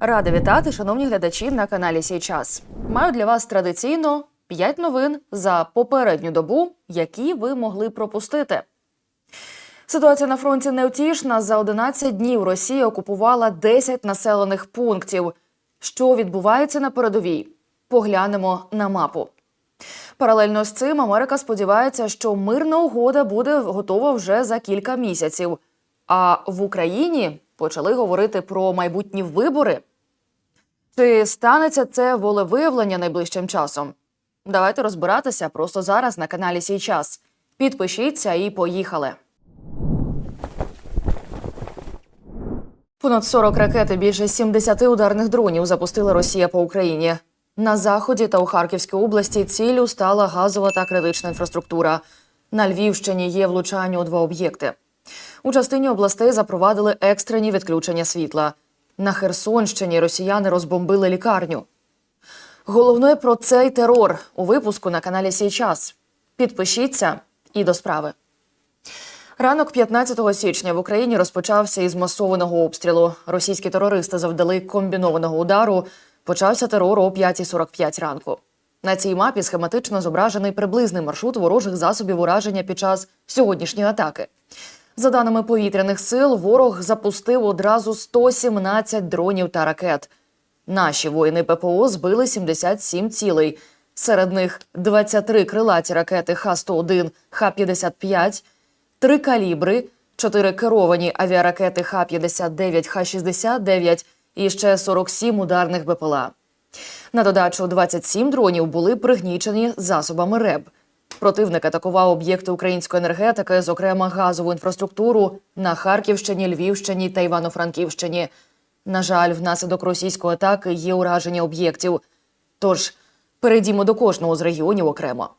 Рада вітати, шановні глядачі на каналі Сій час. Маю для вас традиційно 5 новин за попередню добу, які ви могли пропустити. Ситуація на фронті невтішна. За 11 днів Росія окупувала 10 населених пунктів. Що відбувається на передовій? Поглянемо на мапу. Паралельно з цим Америка сподівається, що мирна угода буде готова вже за кілька місяців. А в Україні почали говорити про майбутні вибори. Чи станеться це волевиявлення найближчим часом? Давайте розбиратися просто зараз на каналі Сій час. Підпишіться і поїхали. Понад 40 ракет і більше 70 ударних дронів запустила Росія по Україні. На заході та у Харківській області ціллю стала газова та критична інфраструктура. На Львівщині є влучання у два об'єкти. У частині областей запровадили екстрені відключення світла. На Херсонщині росіяни розбомбили лікарню. Головне про цей терор у випуску на каналі Сій час. Підпишіться і до справи. Ранок 15 січня в Україні розпочався із масованого обстрілу. Російські терористи завдали комбінованого удару. Почався терор о 5.45 ранку. На цій мапі схематично зображений приблизний маршрут ворожих засобів ураження під час сьогоднішньої атаки. За даними повітряних сил, ворог запустив одразу 117 дронів та ракет. Наші воїни ППО збили 77 цілей. Серед них 23 крилаті ракети Х-101, Х-55, 3 калібри, 4 керовані авіаракети Х-59, Х-69 і ще 47 ударних БПЛА. На додачу 27 дронів були пригнічені засобами РЕБ. Противник атакував об'єкти української енергетики, зокрема газову інфраструктуру на Харківщині, Львівщині та Івано-Франківщині. На жаль, внаслідок російської атаки є ураження об'єктів. Тож перейдімо до кожного з регіонів окремо.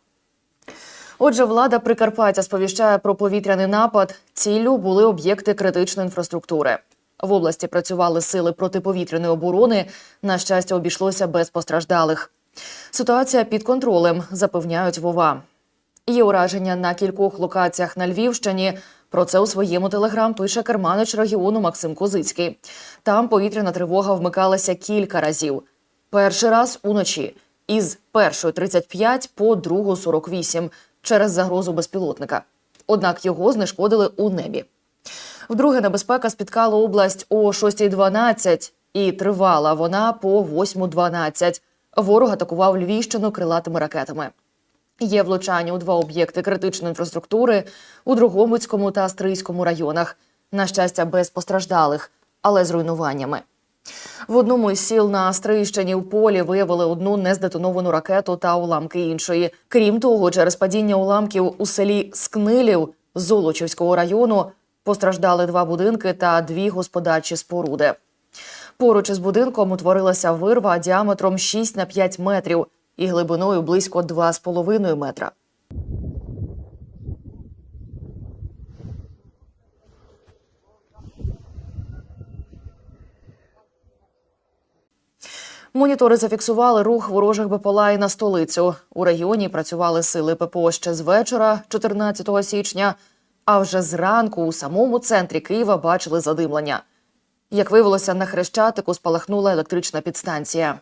Отже, влада Прикарпаття сповіщає про повітряний напад. Ціллю були об'єкти критичної інфраструктури. В області працювали сили протиповітряної оборони. На щастя, обійшлося без постраждалих. Ситуація під контролем, запевняють вова. Є ураження на кількох локаціях на Львівщині. Про це у своєму телеграм пише керманич регіону Максим Козицький. Там повітряна тривога вмикалася кілька разів. Перший раз уночі із 1.35 по 2.48 через загрозу безпілотника. Однак його знешкодили у небі. Вдруге небезпека спіткала область о 6.12 і тривала вона по 8.12. Ворог атакував Львівщину крилатими ракетами. Є влучання у два об'єкти критичної інфраструктури у Другомицькому та Стрийському районах. На щастя, без постраждалих, але з руйнуваннями. В одному із сіл на Стрийщині в полі виявили одну нездетоновану ракету та уламки іншої. Крім того, через падіння уламків у селі Скнилів Золочівського району постраждали два будинки та дві господарчі споруди. Поруч із будинком утворилася вирва діаметром 6 на 5 метрів і глибиною близько 2,5 метра. Монітори зафіксували рух ворожих БПЛА і на столицю. У регіоні працювали сили ППО ще з вечора, 14 січня. А вже зранку у самому центрі Києва бачили задимлення. Як виявилося, на хрещатику спалахнула електрична підстанція.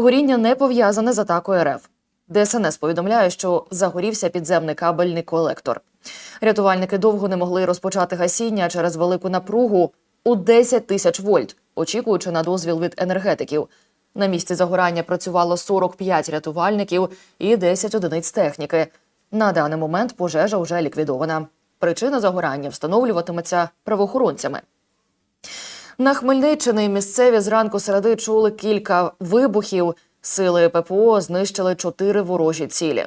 Горіння не пов'язане з атакою РФ. ДСНС повідомляє, що загорівся підземний кабельний колектор. Рятувальники довго не могли розпочати гасіння через велику напругу у 10 тисяч вольт, очікуючи на дозвіл від енергетиків. На місці загорання працювало 45 рятувальників і 10 одиниць техніки. На даний момент пожежа вже ліквідована. Причина загорання встановлюватиметься правоохоронцями. На Хмельниччині місцеві зранку середи чули кілька вибухів. Сили ППО знищили чотири ворожі цілі.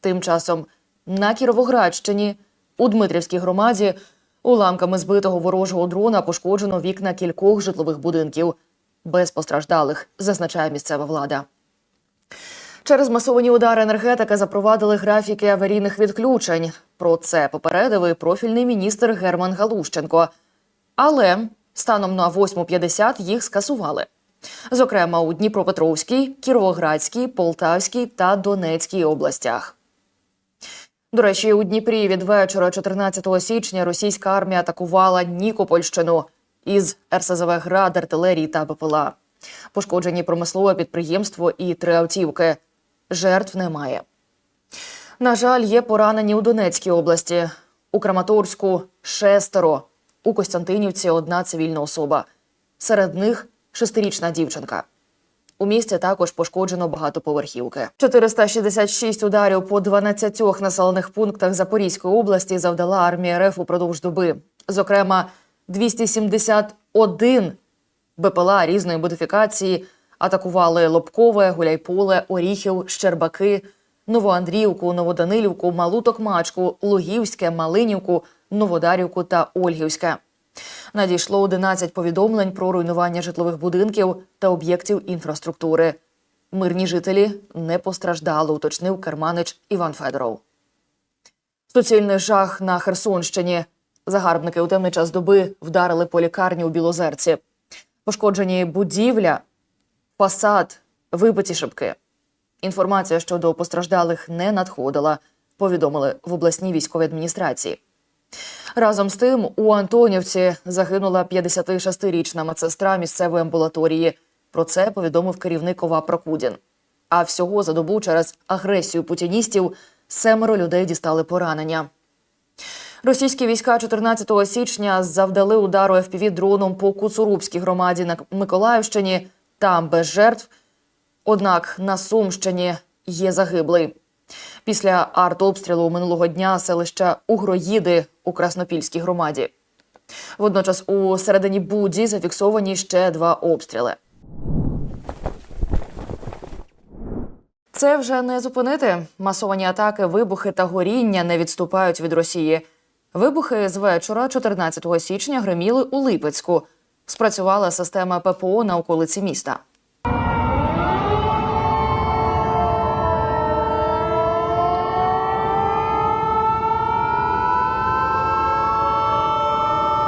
Тим часом на Кіровоградщині у Дмитрівській громаді уламками збитого ворожого дрона пошкоджено вікна кількох житлових будинків. Без постраждалих, зазначає місцева влада. Через масовані удари енергетика запровадили графіки аварійних відключень. Про це попередив і профільний міністр Герман Галущенко. Але станом на 8.50 їх скасували. Зокрема, у Дніпропетровській, Кіровоградській, Полтавській та Донецькій областях. До речі, у Дніпрі від вечора 14 січня російська армія атакувала Нікопольщину із РСЗВ град, артилерії та БПЛА. Пошкоджені промислове підприємство і три автівки. Жертв немає. На жаль, є поранені у Донецькій області. У Краматорську шестеро. У Костянтинівці одна цивільна особа. Серед них шестирічна дівчинка. У місті також пошкоджено багатоповерхівки. 466 ударів по 12 населених пунктах Запорізької області завдала армія РФ упродовж доби. Зокрема, 271 БПЛА різної модифікації атакували Лобкове, Гуляйполе, Оріхів, Щербаки, Новоандріївку, Новоданилівку, Малу Токмачку, Лугівське, Малинівку, Новодарівку та Ольгівське. Надійшло 11 повідомлень про руйнування житлових будинків та об'єктів інфраструктури. Мирні жителі не постраждали, уточнив керманич Іван Федоров. Суцільний жах на Херсонщині. Загарбники у темний час доби вдарили по лікарні у Білозерці. Пошкоджені будівля, фасад, вибиті шибки. Інформація щодо постраждалих не надходила, повідомили в обласній військовій адміністрації. Разом з тим, у Антонівці загинула 56-річна медсестра місцевої амбулаторії. Про це повідомив керівник ОВА Прокудін. А всього за добу через агресію путіністів семеро людей дістали поранення. Російські війська 14 січня завдали удару fpv дроном по Куцурубській громаді на Миколаївщині. Там без жертв. Однак на Сумщині є загиблий. Після артобстрілу минулого дня селища Угроїди у Краснопільській громаді. Водночас у середині Буді зафіксовані ще два обстріли. Це вже не зупинити. Масовані атаки, вибухи та горіння не відступають від Росії. Вибухи з вечора, 14 січня, гриміли у Липецьку. Спрацювала система ППО на околиці міста.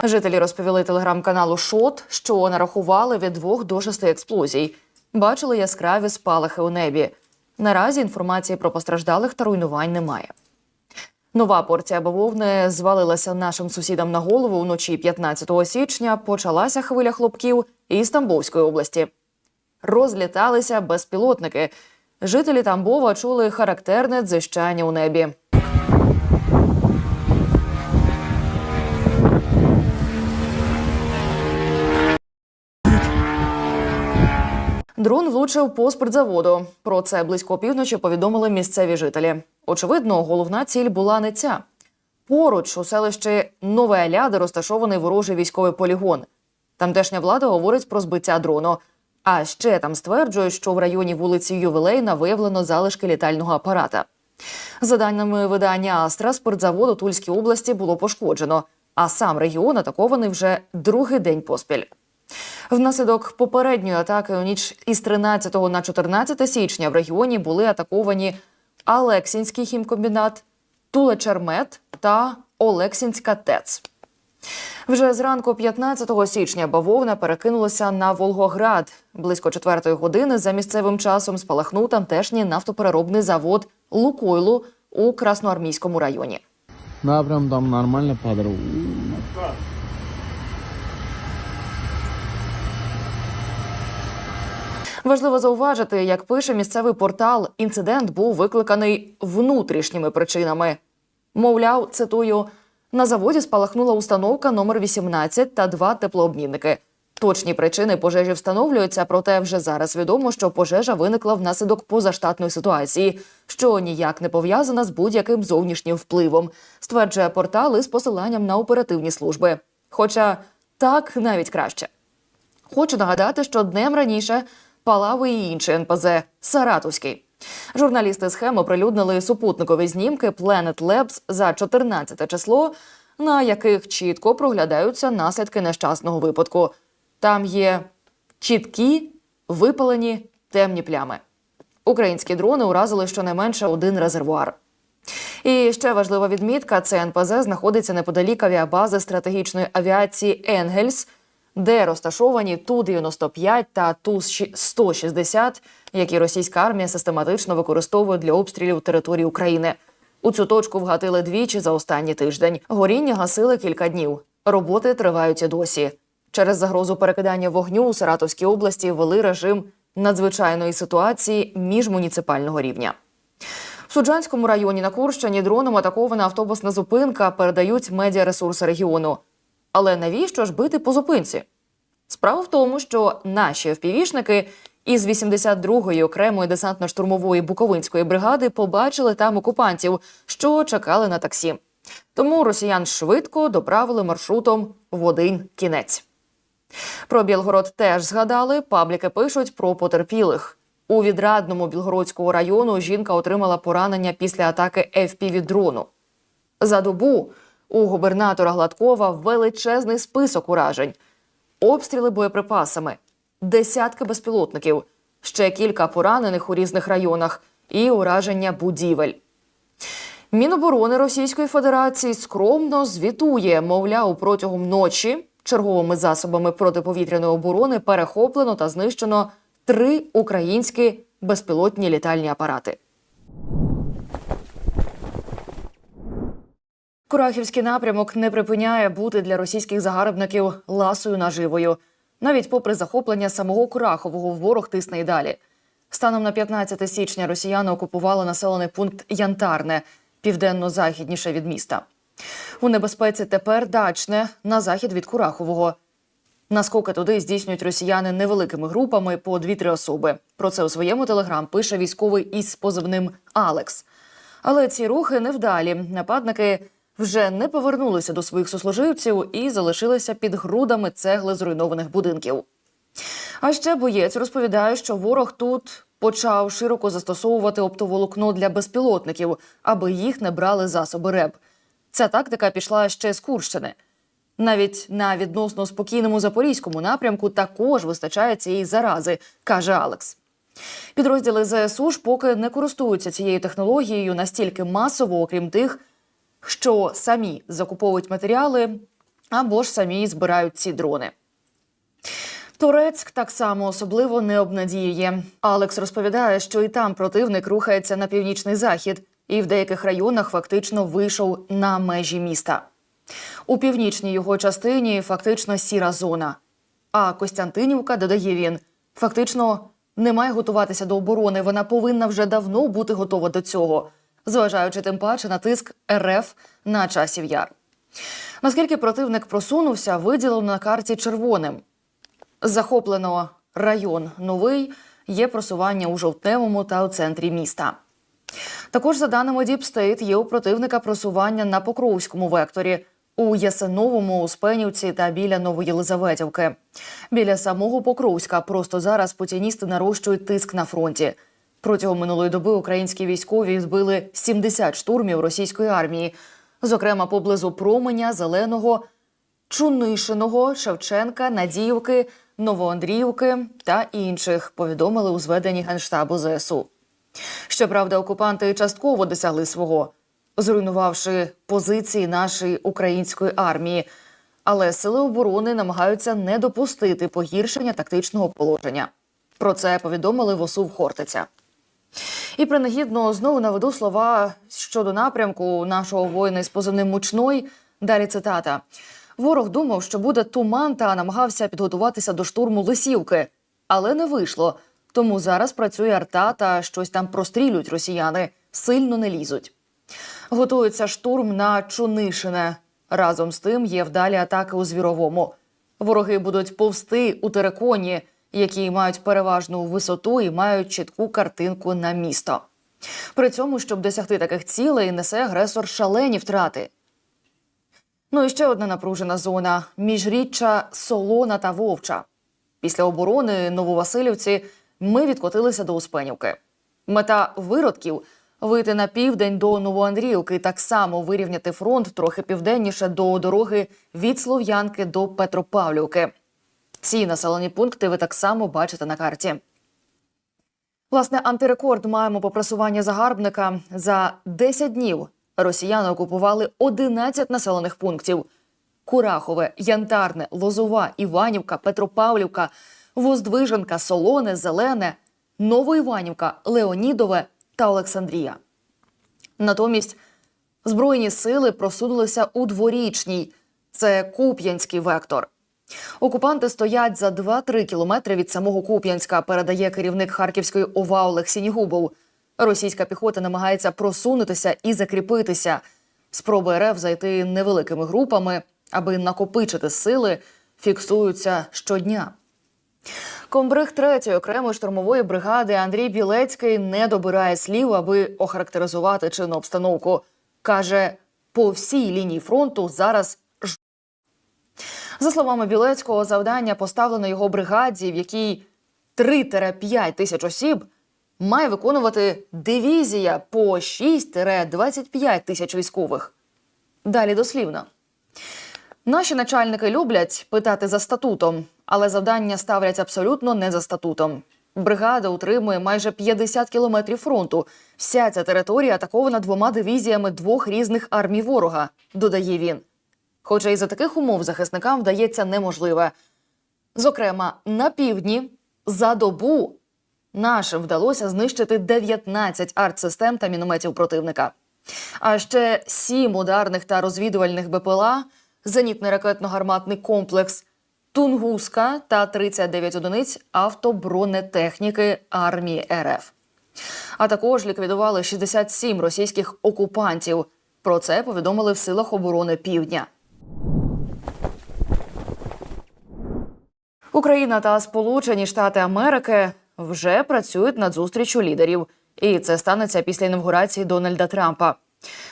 Жителі розповіли телеграм-каналу Шот, що нарахували від двох до шести експлозій. Бачили яскраві спалахи у небі. Наразі інформації про постраждалих та руйнувань немає. Нова порція бавовни звалилася нашим сусідам на голову вночі 15 січня. Почалася хвиля хлопків із Тамбовської області. Розліталися безпілотники. Жителі Тамбова чули характерне дзищання у небі. Дрон влучив по спиртзаводу. Про це близько опівночі повідомили місцеві жителі. Очевидно, головна ціль була не ця. Поруч у селищі Нове Аляди розташований ворожий військовий полігон. Тамтешня влада говорить про збиття дрону. А ще там стверджують, що в районі вулиці Ювілейна виявлено залишки літального апарата. За даними видання Астра, спиртзавод у Тульській області було пошкоджено, а сам регіон атакований вже другий день поспіль. Внаслідок попередньої атаки у ніч із 13 на 14 січня в регіоні були атаковані Алексінський хімкомбінат, Тулечермет та Олексінська ТЕЦ. Вже зранку 15 січня бавовна перекинулася на Волгоград. Близько четвертої години за місцевим часом спалахнув тамтешній нафтопереробний завод Лукойлу у Красноармійському районі. Да, прям там нормально падал. Важливо зауважити, як пише місцевий портал, інцидент був викликаний внутрішніми причинами. Мовляв, цитую, на заводі спалахнула установка номер 18 та два теплообмінники. Точні причини пожежі встановлюються, проте вже зараз відомо, що пожежа виникла внаслідок позаштатної ситуації, що ніяк не пов'язана з будь-яким зовнішнім впливом, стверджує портал із посиланням на оперативні служби. Хоча так навіть краще. Хочу нагадати, що днем раніше палав і інший НПЗ Саратовський. Журналісти схеми оприлюднили супутникові знімки Planet Labs за 14 число, на яких чітко проглядаються наслідки нещасного випадку. Там є чіткі, випалені темні плями. Українські дрони уразили щонайменше один резервуар. І ще важлива відмітка: це НПЗ знаходиться неподалік авіабази стратегічної авіації Енгельс, де розташовані Ту-95 та Ту-160, які російська армія систематично використовує для обстрілів території України. У цю точку вгатили двічі за останній тиждень. Горіння гасили кілька днів. Роботи тривають і досі. Через загрозу перекидання вогню у Саратовській області ввели режим надзвичайної ситуації міжмуніципального рівня. В Суджанському районі на Курщині дроном атакована автобусна зупинка, передають медіаресурси регіону. Але навіщо ж бити по зупинці? Справа в тому, що наші впівішники із 82-ї окремої десантно-штурмової буковинської бригади побачили там окупантів, що чекали на таксі. Тому росіян швидко доправили маршрутом в один кінець. Про Білгород теж згадали. Пабліки пишуть про потерпілих. У відрадному Білгородського району жінка отримала поранення після атаки fpv дрону. За добу у губернатора Гладкова величезний список уражень, обстріли боєприпасами, десятки безпілотників, ще кілька поранених у різних районах і ураження будівель. Міноборони Російської Федерації скромно звітує, мовляв, протягом ночі черговими засобами протиповітряної оборони перехоплено та знищено три українські безпілотні літальні апарати. Курахівський напрямок не припиняє бути для російських загарбників ласою наживою. Навіть попри захоплення самого Курахового, ворог тисне й далі. Станом на 15 січня росіяни окупували населений пункт Янтарне, південно-західніше від міста. У небезпеці тепер дачне на захід від Курахового. Наскоки туди здійснюють росіяни невеликими групами по 2-3 особи. Про це у своєму телеграм пише військовий із позивним Алекс. Але ці рухи невдалі. Нападники вже не повернулися до своїх сослуживців і залишилися під грудами цегли зруйнованих будинків. А ще боєць розповідає, що ворог тут почав широко застосовувати оптоволокно для безпілотників, аби їх не брали засоби РЕБ. Ця тактика пішла ще з Курщини. Навіть на відносно спокійному запорізькому напрямку також вистачає цієї зарази, каже Алекс. Підрозділи ЗСУ ж поки не користуються цією технологією настільки масово, окрім тих, що самі закуповують матеріали або ж самі збирають ці дрони. Турецьк так само особливо не обнадіює. Алекс розповідає, що і там противник рухається на північний захід, і в деяких районах фактично вийшов на межі міста. У північній його частині фактично сіра зона. А Костянтинівка, додає він, фактично не має готуватися до оборони. Вона повинна вже давно бути готова до цього, зважаючи тим паче на тиск РФ на часів яр. Наскільки противник просунувся, виділено на карті червоним. Захоплено район новий, є просування у жовтневому та у центрі міста. Також, за даними State, є у противника просування на Покровському векторі, у Ясиновому, Успенівці та біля Новоєлизаветівки. Біля самого Покровська просто зараз путіністи нарощують тиск на фронті. Протягом минулої доби українські військові збили 70 штурмів російської армії, зокрема поблизу Променя, Зеленого, Чунишиного, Шевченка, Надіївки, Новоандріївки та інших. Повідомили у зведенні генштабу ЗСУ. Щоправда, окупанти частково досягли свого, зруйнувавши позиції нашої української армії. Але сили оборони намагаються не допустити погіршення тактичного положення. Про це повідомили в ОСУ в Хортиця. І принагідно знову наведу слова щодо напрямку нашого воїна із позивним Мучной. Далі цитата: ворог думав, що буде туман та намагався підготуватися до штурму лисівки, але не вийшло. Тому зараз працює арта та щось там прострілюють росіяни, сильно не лізуть. Готується штурм на Чунишине. Разом з тим є вдалі атаки у Звіровому. Вороги будуть повсти у тереконі, які мають переважну висоту і мають чітку картинку на місто. При цьому, щоб досягти таких цілей, несе агресор шалені втрати. Ну і ще одна напружена зона міжріччя Солона та Вовча. Після оборони Нововасилівці ми відкотилися до Успенівки. Мета виродків вийти на південь до Новоандріївки, так само вирівняти фронт трохи південніше до дороги від Слов'янки до Петропавлівки. Ці населені пункти ви так само бачите на карті. Власне, антирекорд маємо по просуванню загарбника. За 10 днів росіяни окупували 11 населених пунктів: Курахове, Янтарне, Лозова, Іванівка, Петропавлівка, Воздвиженка, Солоне, Зелене, Новоіванівка, Леонідове та Олександрія. Натомість Збройні сили просунулися у дворічній. Це Куп'янський вектор. Окупанти стоять за 2-3 кілометри від самого Куп'янська, передає керівник Харківської ОВА Олег Сінігубов. Російська піхота намагається просунутися і закріпитися. Спроби РФ зайти невеликими групами, аби накопичити сили, фіксуються щодня. Комбриг 3-ї окремої штурмової бригади Андрій Білецький не добирає слів, аби охарактеризувати чинну обстановку. Каже, по всій лінії фронту зараз. За словами Білецького, завдання поставлено його бригаді, в якій 3-5 тисяч осіб має виконувати дивізія по 6-25 тисяч військових. Далі дослівно. Наші начальники люблять питати за статутом, але завдання ставлять абсолютно не за статутом. Бригада утримує майже 50 кілометрів фронту. Вся ця територія атакована двома дивізіями двох різних армій ворога, додає він. Хоча і за таких умов захисникам вдається неможливе. Зокрема, на півдні за добу нашим вдалося знищити 19 артсистем та мінометів противника. А ще сім ударних та розвідувальних БПЛА, зенітний ракетно-гарматний комплекс, Тунгуска та 39 одиниць автобронетехніки армії РФ. А також ліквідували 67 російських окупантів. Про це повідомили в силах оборони Півдня. Україна та Сполучені Штати Америки вже працюють над зустрічю лідерів, і це станеться після інавгурації Дональда Трампа.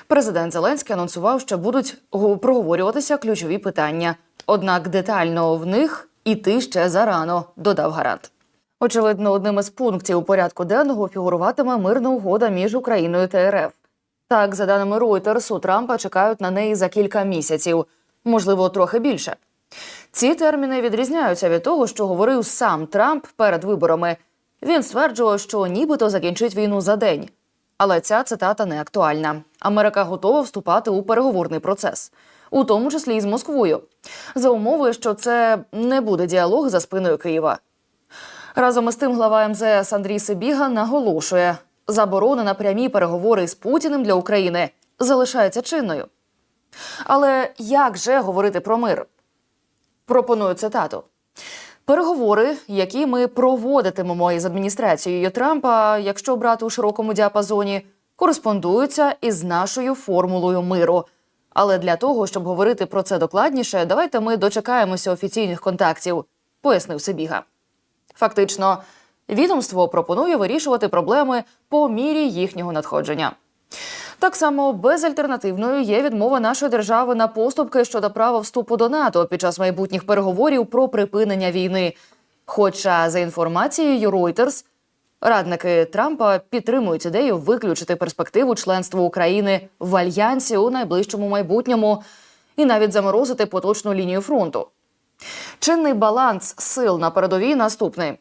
Президент Зеленський анонсував, що будуть проговорюватися ключові питання. Однак детально в них іти ще зарано, додав Гарант. Очевидно, одним із пунктів порядку денного фігуруватиме мирна угода між Україною та РФ. Так, за даними Reuters, у Трампа чекають на неї за кілька місяців, можливо, трохи більше. Ці терміни відрізняються від того, що говорив сам Трамп перед виборами. Він стверджував, що нібито закінчить війну за день. Але ця цитата не актуальна. Америка готова вступати у переговорний процес, у тому числі і з Москвою, за умови, що це не буде діалог за спиною Києва. Разом із тим глава МЗС Андрій Сибіга наголошує, заборона на прямі переговори з Путіним для України залишається чинною. Але як же говорити про мир? Пропоную цитату. Переговори, які ми проводитимемо із адміністрацією Трампа, якщо брати у широкому діапазоні, кореспондуються із нашою формулою миру. Але для того, щоб говорити про це докладніше, давайте ми дочекаємося офіційних контактів, пояснив Сибіга. Фактично, відомство пропонує вирішувати проблеми по мірі їхнього надходження. Так само безальтернативною є відмова нашої держави на поступки щодо права вступу до НАТО під час майбутніх переговорів про припинення війни. Хоча, за інформацією Reuters, радники Трампа підтримують ідею виключити перспективу членства України в альянсі у найближчому майбутньому і навіть заморозити поточну лінію фронту. Чинний баланс сил на передовій наступний.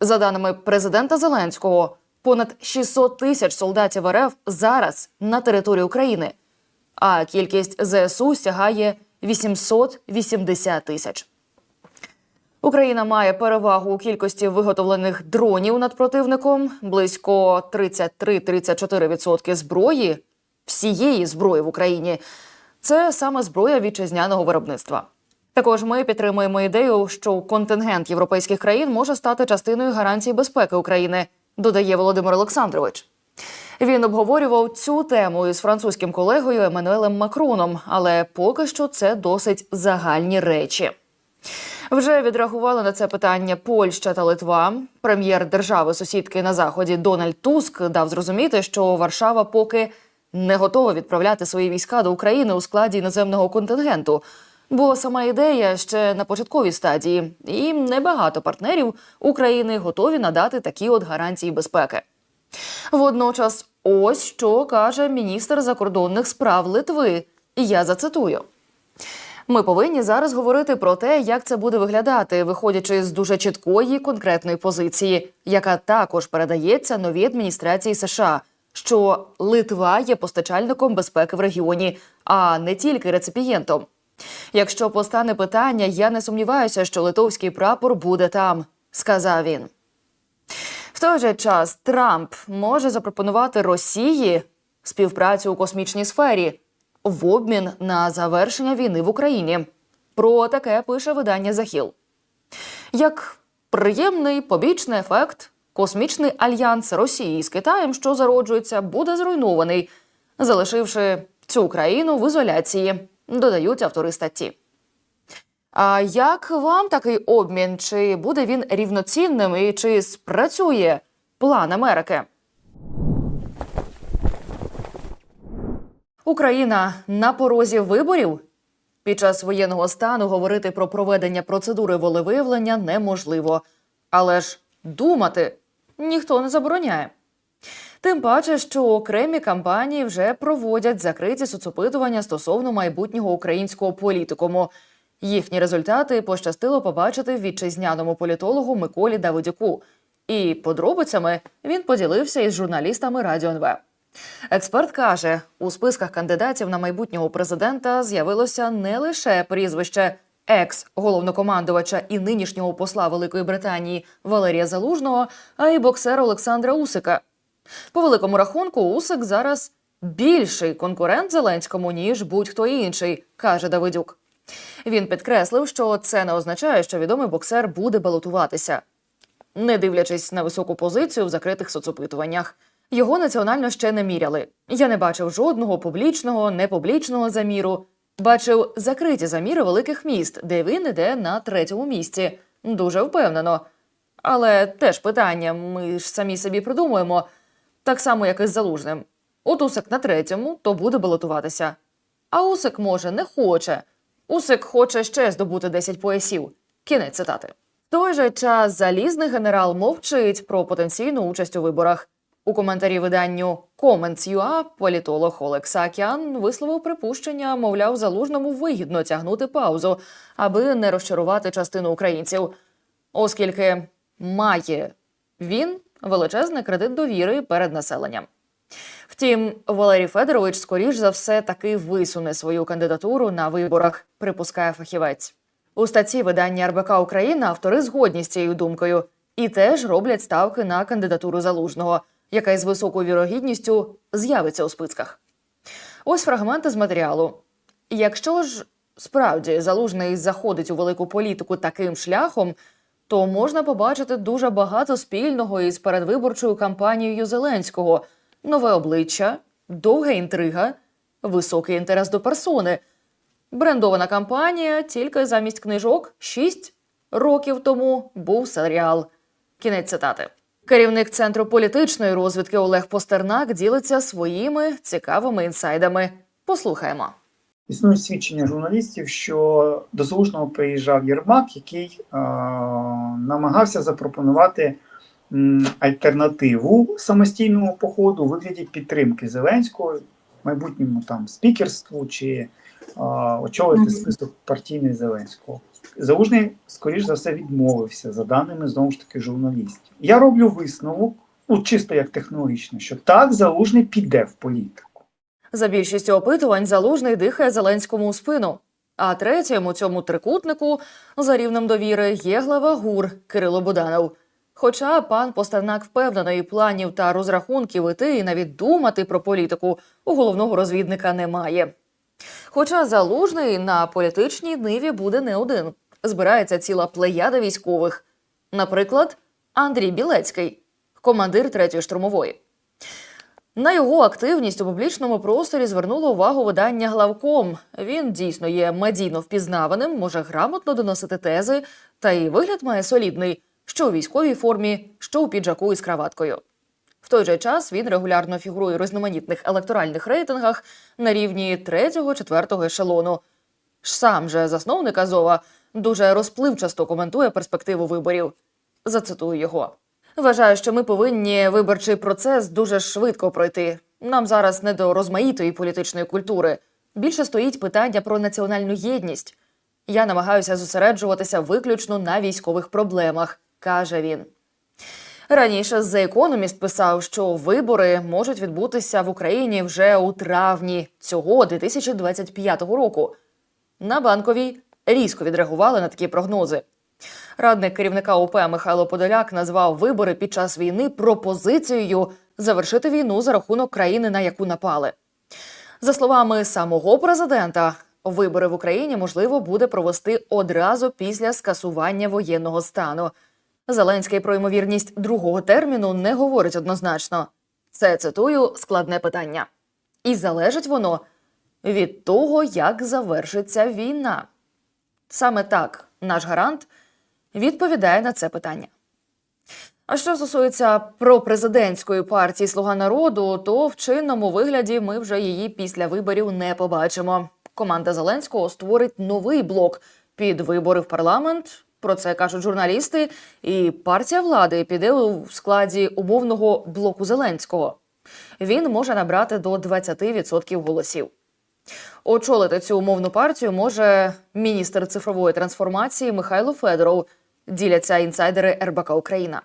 За даними президента Зеленського, понад 600 тисяч солдатів РФ зараз на території України, а кількість ЗСУ сягає 880 тисяч. Україна має перевагу у кількості виготовлених дронів над противником близько 33-34% зброї, всієї зброї в Україні. Це саме зброя вітчизняного виробництва. Також ми підтримуємо ідею, що контингент європейських країн може стати частиною гарантій безпеки України, додає Володимир Олександрович. Він обговорював цю тему із французьким колегою Еммануелем Макроном, але поки що це досить загальні речі. Вже відреагували на це питання Польща та Литва. Прем'єр держави сусідки на заході Дональд Туск дав зрозуміти, що Варшава поки не готова відправляти свої війська до України у складі іноземного контингенту. Бо сама ідея ще на початковій стадії, і небагато партнерів України готові надати такі от гарантії безпеки. Водночас, ось що каже міністр закордонних справ Литви. Я зацитую. Ми повинні зараз говорити про те, як це буде виглядати, виходячи з дуже чіткої конкретної позиції, яка також передається новій адміністрації США, що Литва є постачальником безпеки в регіоні, а не тільки реципієнтом. Якщо постане питання, я не сумніваюся, що литовський прапор буде там, сказав він. В той же час Трамп може запропонувати Росії співпрацю у космічній сфері в обмін на завершення війни в Україні. Про таке пише видання Захіл. Як приємний побічний ефект, космічний альянс Росії з Китаєм, що зароджується, буде зруйнований, залишивши цю країну в ізоляції, додають автори статті. А як вам такий обмін? Чи буде він рівноцінним і чи спрацює план Америки? Україна на порозі виборів. Під час воєнного стану говорити про проведення процедури волевиявлення неможливо. Але ж думати ніхто не забороняє. Тим паче, що окремі кампанії вже проводять закриті соцопитування стосовно майбутнього українського політикуму. Їхні результати пощастило побачити вітчизняному політологу Миколі Давидюку. І подробицями він поділився із журналістами Радіо НВ. Експерт каже, у списках кандидатів на майбутнього президента з'явилося не лише прізвище екс-головнокомандувача і нинішнього посла Великої Британії Валерія Залужного, а й боксера Олександра Усика. По великому рахунку, Усик зараз більший конкурент Зеленському, ніж будь-хто інший, каже Давидюк. Він підкреслив, що це не означає, що відомий боксер буде балотуватися не дивлячись на високу позицію в закритих соцопитуваннях. Його національно ще не міряли. Я не бачив жодного публічного, непублічного заміру. Бачив закриті заміри великих міст, де він іде на третьому місці. Дуже впевнено. Але теж питання: ми ж самі собі придумуємо, так само, як і з залужним. От Усик на третьому, то буде балотуватися. А Усик, може, не хоче. Усик хоче ще здобути 10 поясів. Кінець цитати. В той же час залізний генерал мовчить про потенційну участь у виборах. У коментарі виданню Comments.ua політолог Олег Сакян висловив припущення, мовляв, залужному вигідно тягнути паузу, аби не розчарувати частину українців, оскільки має він величезний кредит довіри перед населенням. Втім, Валерій Федорович, скоріш за все, таки висуне свою кандидатуру на виборах, припускає фахівець. У статті видання РБК Україна автори згодні з цією думкою і теж роблять ставки на кандидатуру залужного, яка із високою вірогідністю з'явиться у списках. Ось фрагменти з матеріалу. Якщо ж справді залужний заходить у велику політику таким шляхом, то можна побачити дуже багато спільного із передвиборчою кампанією Зеленського: нове обличчя, довга інтрига, високий інтерес до персони. Брендована кампанія тільки замість книжок шість років тому був серіал. Кінець цитати. Керівник центру політичної розвідки Олег Постернак ділиться своїми цікавими інсайдами. Послухаємо. Існують свідчення журналістів, що до Залужного приїжджав Єрмак, який е, намагався запропонувати м, альтернативу самостійному походу у вигляді підтримки Зеленського, майбутньому там спікерству чи е, очолити список партійний Зеленського. Залужний, скоріш за все, відмовився за даними знову ж таки журналістів. Я роблю висновок, ну чисто як технологічно, що так залужний піде в політику. За більшістю опитувань залужний дихає Зеленському у спину. А третім у цьому трикутнику за рівнем довіри є глава ГУР Кирило Буданов. Хоча пан Постернак впевнений, планів та розрахунків іти і навіть думати про політику у головного розвідника немає. Хоча залужний на політичній ниві буде не один. Збирається ціла плеяда військових. Наприклад, Андрій Білецький, командир третьої штурмової. На його активність у публічному просторі звернуло увагу видання главком. Він дійсно є медійно впізнаваним, може грамотно доносити тези, та й вигляд має солідний, що у військовій формі, що у піджаку із краваткою. В той же час він регулярно фігурує у різноманітних електоральних рейтингах на рівні третього-четвертого ешелону. Сам же засновник Азова дуже розпливчасто коментує перспективу виборів. Зацитую його. Вважаю, що ми повинні виборчий процес дуже швидко пройти. Нам зараз не до розмаїтої політичної культури. Більше стоїть питання про національну єдність. Я намагаюся зосереджуватися виключно на військових проблемах, каже він. Раніше The Economist писав, що вибори можуть відбутися в Україні вже у травні цього 2025 року. На банковій різко відреагували на такі прогнози. Радник керівника ОП Михайло Подоляк назвав вибори під час війни пропозицією завершити війну за рахунок країни, на яку напали. За словами самого президента, вибори в Україні можливо буде провести одразу після скасування воєнного стану. Зеленський про ймовірність другого терміну не говорить однозначно. Це цитую складне питання. І залежить воно від того, як завершиться війна. Саме так наш гарант відповідає на це питання. А що стосується пропрезидентської партії Слуга народу, то в чинному вигляді ми вже її після виборів не побачимо. Команда Зеленського створить новий блок під вибори в парламент. Про це кажуть журналісти. І партія влади піде у складі умовного блоку Зеленського. Він може набрати до 20% голосів. Очолити цю умовну партію може міністр цифрової трансформації Михайло Федоров. Діляться інсайдери РБК Україна.